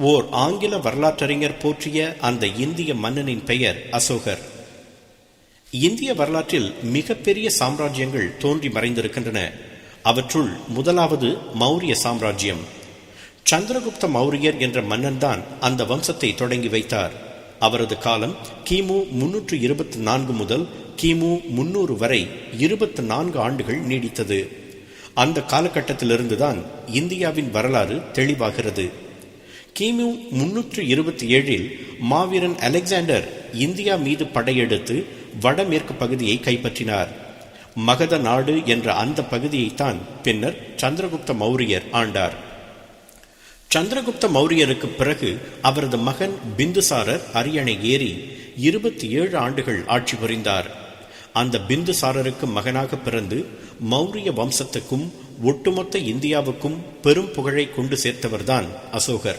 ஓர் ஆங்கில வரலாற்றறிஞர் போற்றிய அந்த இந்திய மன்னனின் பெயர் அசோகர். இந்திய வரலாற்றில் மிகப்பெரிய சாம்ராஜ்யங்கள் தோன்றி மறைந்திருக்கின்றன. அவற்றுள் முதலாவது மௌரிய சாம்ராஜ்யம். சந்திரகுப்த மௌரியர் என்ற மன்னன் தான் அந்த வம்சத்தை தொடங்கி வைத்தார். அவரது காலம் கிமு முன்னூற்று இருபத்தி நான்கு முதல் கிமு முன்னூறு வரை இருபத்தி நான்கு ஆண்டுகள் நீடித்தது. அந்த காலகட்டத்திலிருந்துதான் இந்தியாவின் வரலாறு தெளிவாகிறது. கிமு முன்னூற்று இருபத்தி ஏழில் மாவீரன் அலெக்சாண்டர் இந்தியா மீது படையெடுத்து வடமேற்கு பகுதியை கைப்பற்றினார். மகத நாடு என்ற அந்த பகுதியைத்தான் பின்னர் சந்திரகுப்த மௌரியர் ஆண்டார். சந்திரகுப்த மௌரியருக்கு பிறகு அவரது மகன் பிந்துசாரர் அரியணை ஏறி இருபத்தி ஏழு ஆண்டுகள் ஆட்சி புரிந்தார். அந்த பிந்துசாரருக்கு மகனாக பிறந்து மௌரிய வம்சத்துக்கும் ஒட்டுமொத்த இந்தியாவுக்கும் பெரும் புகழை கொண்டு சேர்த்தவர்தான் அசோகர்.